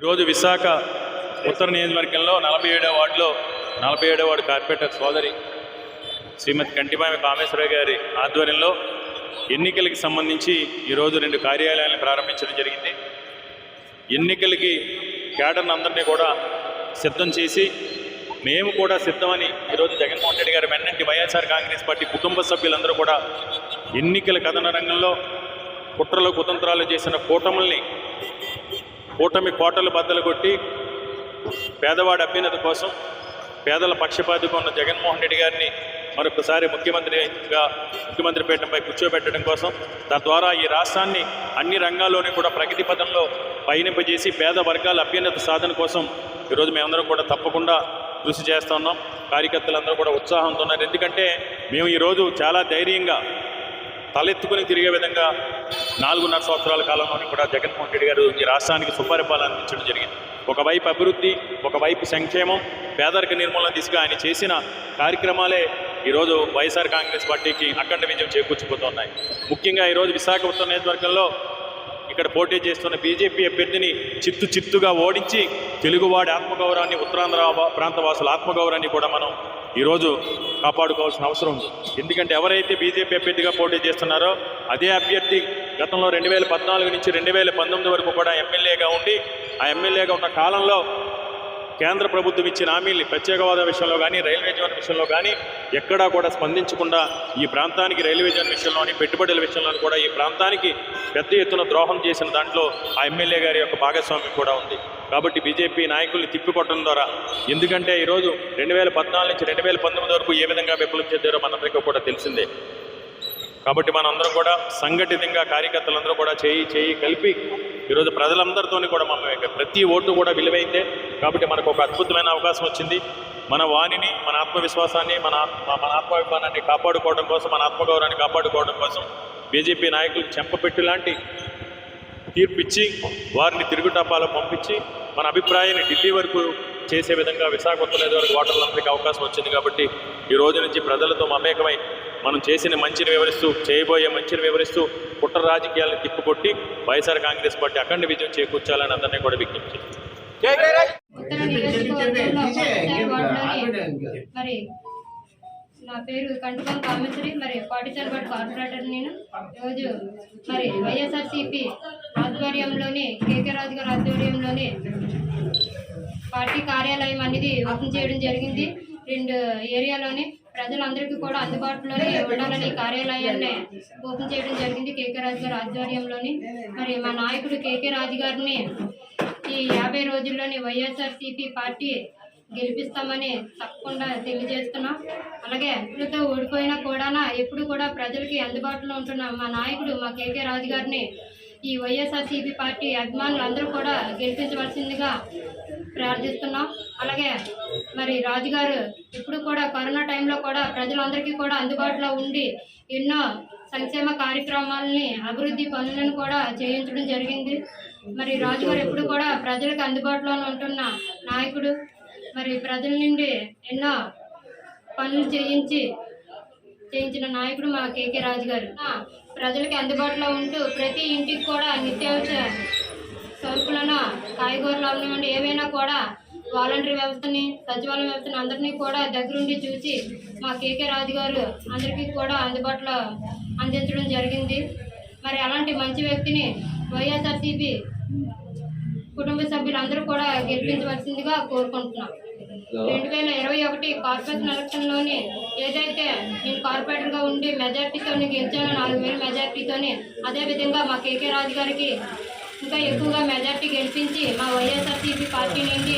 ఈరోజు విశాఖ ఉత్తర నియోజకవర్గంలో నలభై ఏడవ వార్డులో నలభై ఏడవ వార్డు కార్పొరేటర్ సోదరి శ్రీమతి కంటిమాయ కామేశ్వరరావు గారి ఆధ్వర్యంలో ఎన్నికలకి సంబంధించి ఈరోజు రెండు కార్యాలయాలను ప్రారంభించడం జరిగింది. ఎన్నికలకి కేడర్ని అందరినీ కూడా సిద్ధం చేసి మేము కూడా సిద్ధమని ఈరోజు జగన్మోహన్ రెడ్డి గారి వెన్నంటి వైఎస్ఆర్ కాంగ్రెస్ పార్టీ కుటుంబ సభ్యులందరూ కూడా ఎన్నికల కథన రంగంలో కుట్రలు కుతంత్రాలు చేసిన కూటముల్ని కూటమి కోటలు బద్దలు కొట్టి పేదవాడి అభ్యున్నత కోసం పేదల పక్షపాతిగా ఉన్న జగన్మోహన్ రెడ్డి గారిని మరొకసారి ముఖ్యమంత్రిగా ముఖ్యమంత్రి పీఠంపై కూర్చోబెట్టడం కోసం తద్వారా ఈ రాష్ట్రాన్ని అన్ని రంగాల్లోనూ కూడా ప్రగతి పథంలో పయనింపజేసి పేద వర్గాల అభ్యున్నత సాధన కోసం ఈరోజు మేమందరం కూడా తప్పకుండా కృషి చేస్తున్నాం కార్యకర్తలందరూ కూడా ఉత్సాహంతో ఉన్నారు. ఎందుకంటే మేము ఈరోజు చాలా ధైర్యంగా తలెత్తుకుని తిరిగే విధంగా నాలుగున్నర సంవత్సరాల కాలంలోని కూడా జగన్మోహన్ రెడ్డి గారు ఈ రాష్ట్రానికి సుపరిపాలన అందించడం జరిగింది. ఒకవైపు అభివృద్ధి ఒకవైపు సంక్షేమం పేదరిక నిర్మూలన దిశగా ఆయన చేసిన కార్యక్రమాలే ఈరోజు వైఎస్ఆర్ కాంగ్రెస్ పార్టీకి అఖండ విజయం చేకూర్చిపోతున్నాయి. ముఖ్యంగా ఈరోజు విశాఖ ఉత్తర నియోజకవర్గంలో ఇక్కడ పోటీ చేస్తున్న బీజేపీ అభ్యర్థిని చిత్తు చిత్తుగా ఓడించి తెలుగువాడి ఆత్మగౌరవాన్ని ఉత్తరాంధ్ర ప్రాంత వాసుల ఆత్మగౌరవాన్ని కూడా మనం ఈరోజు కాపాడుకోవాల్సిన అవసరం ఉంది. ఎందుకంటే ఎవరైతే బీజేపీ అభ్యర్థిగా పోటీ చేస్తున్నారో అదే అభ్యర్థి గతంలో రెండు వేల పద్నాలుగు నుంచి రెండు వేల పంతొమ్మిది వరకు కూడా ఎమ్మెల్యేగా ఉండి ఆ ఎమ్మెల్యేగా ఉన్న కాలంలో కేంద్ర ప్రభుత్వం ఇచ్చిన హామీల్ని ప్రత్యేక హోదా విషయంలో కానీ రైల్వే జోన్ విషయంలో కానీ ఎక్కడా కూడా స్పందించకుండా ఈ ప్రాంతానికి రైల్వే జోన్ విషయంలోని పెట్టుబడుల విషయంలో కూడా ఈ ప్రాంతానికి పెద్ద ఎత్తున ద్రోహం చేసిన దాంట్లో ఆ ఎమ్మెల్యే గారి యొక్క భాగస్వామ్యం కూడా ఉంది. కాబట్టి బీజేపీ నాయకుల్ని తిప్పికొట్టడం ద్వారా ఎందుకంటే ఈరోజు రెండు వేల పద్నాలుగు నుంచి రెండు వేల పంతొమ్మిది వరకు ఏ విధంగా విప్లవం చెందారో మనందరికీ కూడా తెలిసిందే. కాబట్టి మనందరం కూడా సంఘటితంగా కార్యకర్తలందరూ కూడా చేయి చేయి కలిపి ఈరోజు ప్రజలందరితోని కూడా మనం ప్రతి ఓటు కూడా విలువైందే. కాబట్టి మనకు ఒక అద్భుతమైన అవకాశం వచ్చింది. మన వాణిని మన ఆత్మవిశ్వాసాన్ని మన ఆత్మ- మన ఆత్మాభిమానాన్ని కాపాడుకోవడం కోసం మన ఆత్మగౌరవాన్ని కాపాడుకోవడం కోసం బీజేపీ నాయకులు చెంపపెట్టు లాంటి తీర్పిచ్చి వారిని తిరుగుటపాలో పంపించి మన అభిప్రాయాన్ని ఢిల్లీ వరకు చేసే విధంగా విశాఖపట్నం వరకు ఓటర్లందరికీ అవకాశం వచ్చింది కాబట్టి ఈ రోజు నుంచి ప్రజలతో మమేకమై మనం చేసిన మంచిని వివరిస్తూ చేయబోయే మంచిని వివరిస్తూ కుట్ర రాజకీయాలను తిప్పుకొట్టి వైఎస్ఆర్ కాంగ్రెస్ పార్టీ అఖండ విజయం చేకూర్చాలని అందరినీ కూడా విజ్ఞప్తి మరి నా పేరు కంటుకం కామేశ్వరి మరి పాటిసారి వార్డు కార్పొరేటర్ నేను. రోజు మరి వైఎస్ఆర్సిపి ఆధ్వర్యంలోని కేకే రాజు గారి ఆధ్వర్యంలోని పార్టీ కార్యాలయం అనేది ఓపెన్ చేయడం జరిగింది. రెండు ఏరియాలోని ప్రజలందరికీ కూడా అందుబాటులోనే ఉండాలని కార్యాలయాన్ని ఓపెన్ చేయడం జరిగింది కేకే రాజు గారి ఆధ్వర్యంలోని. మరి మా నాయకుడు కేకే రాజు గారిని ఈ యాభై రోజుల్లోని వైఎస్ఆర్సీపీ పార్టీ గెలిపిస్తామని తప్పకుండా తెలియజేస్తున్నాం. అలాగే ఎప్పుడుతో ఓడిపోయినా కూడా ఎప్పుడు కూడా ప్రజలకి అందుబాటులో ఉంటున్న మా నాయకుడు మా కేకే రాజు గారిని ఈ వైఎస్ఆర్సీపీ పార్టీ అభిమానులు అందరూ కూడా గెలిపించవలసిందిగా ప్రార్థిస్తున్నాం. అలాగే మరి రాజుగారు ఇప్పుడు కూడా కరోనా టైంలో కూడా ప్రజలందరికీ కూడా అందుబాటులో ఉండి ఎన్నో సంక్షేమ కార్యక్రమాలని అభివృద్ధి పనులను కూడా చేయించడం జరిగింది. మరి రాజుగారు ఎప్పుడు కూడా ప్రజలకు అందుబాటులోనే ఉంటున్న నాయకుడు. మరి ప్రజల నుండి ఎన్నో పనులు చేయించి చేయించిన నాయకుడు మా కేకే రాజు గారు ప్రజలకి అందుబాటులో ఉంటూ ప్రతి ఇంటికి కూడా నిత్యావసర సరుకులను కాయగూరలు అవనివ్వండి ఏవైనా కూడా వాలంటరీ వ్యవస్థని సచివాలయ వ్యవస్థని అందరినీ కూడా దగ్గరుండి చూసి మా కేకే రాజు గారు అందరికీ కూడా అందుబాటులో అందించడం జరిగింది. మరి అలాంటి మంచి వ్యక్తిని వైఎస్ఆర్సీపీ కుటుంబ సభ్యులందరూ కూడా గెలిపించవలసిందిగా కోరుకుంటున్నాం. రెండు వేల ఇరవై ఒకటి కార్పొరేషన్ ఎలక్షన్లోని ఏదైతే నేను కార్పొరేటర్గా ఉండి మెజార్టీతో గెలిచానో నాలుగు వేల మెజార్టీతోని అదేవిధంగా మా కేకే రాజు గారికి ఇంకా ఎక్కువగా మెజార్టీ గెలిపించి మా వైఎస్ఆర్సీపీ పార్టీ నుండి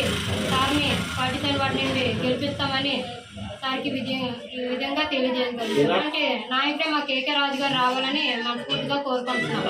సార్ని పార్టీ సైన్ వాటి నుండి గెలిపిస్తామని సార్కి విజయం ఈ విధంగా తెలియజేయగలుగుతాం అంటే నాయకుడే మా కేకే రాజు గారు రావాలని మనస్ఫూర్తిగా కోరుకుంటున్నాం